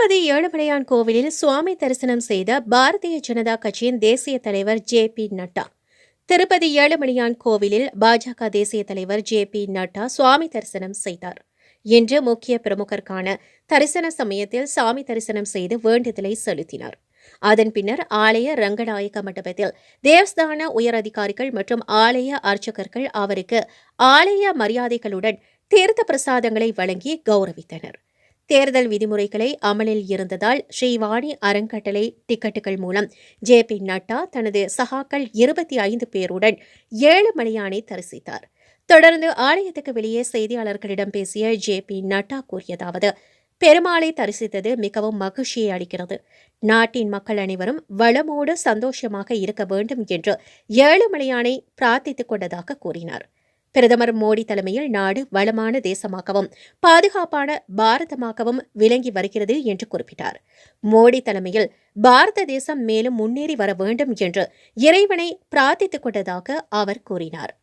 திருப்பதி ஏழுமலையான் கோவிலில் சுவாமி தரிசனம் செய்த பாரதிய ஜனதா கட்சியின் தேசிய தலைவர் ஜே பி நட்டா. திருப்பதி ஏழுமலையான் கோவிலில் பாஜக தேசிய தலைவர் ஜே பி நட்டா சுவாமி தரிசனம் செய்தார். இன்று முக்கிய பிரமுகருக்கான தரிசன சமயத்தில் சாமி தரிசனம் செய்து வேண்டுதலை செலுத்தினார். அதன் பின்னர் ஆலய ரங்கநாயக மண்டபத்தில் தேவஸ்தான உயரதிகாரிகள் மற்றும் ஆலய அர்ச்சகர்கள் அவருக்கு ஆலய மரியாதைகளுடன் தீர்த்த பிரசாதங்களை வழங்கி கௌரவித்தனர். தேர்தல் விதிமுறைகளை அமலில் இருந்ததால் ஸ்ரீவாணி அறங்கட்டளை டிக்கெட்டுகள் மூலம் ஜே பி நட்டா தனது சகாக்கள் இருபத்தி ஐந்து பேருடன் ஏழு மணியானை தரிசித்தார். தொடர்ந்து ஆலயத்துக்கு வெளியே செய்தியாளர்களிடம் பேசிய ஜே பி நட்டா கூறியதாவது பெருமாளை தரிசித்தது மிகவும் மகிழ்ச்சியை அளிக்கிறது. நாட்டின் மக்கள் அனைவரும் வளமோடு சந்தோஷமாக இருக்க வேண்டும் என்று ஏழுமலையானை பிரார்த்தித்துக் கொண்டதாக கூறினார். பிரதமர் மோடி தலைமையில் நாடு வளமான தேசமாகவும் பாதுகாப்பான பாரதமாகவும் விளங்கி வருகிறது என்று குறிப்பிட்டார். மோடி தலைமையில் பாரத தேசம் மேலும் முன்னேறி வர வேண்டும் என்று இறைவனை பிரார்த்தித்துக் கொண்டதாக அவர் கூறினார்.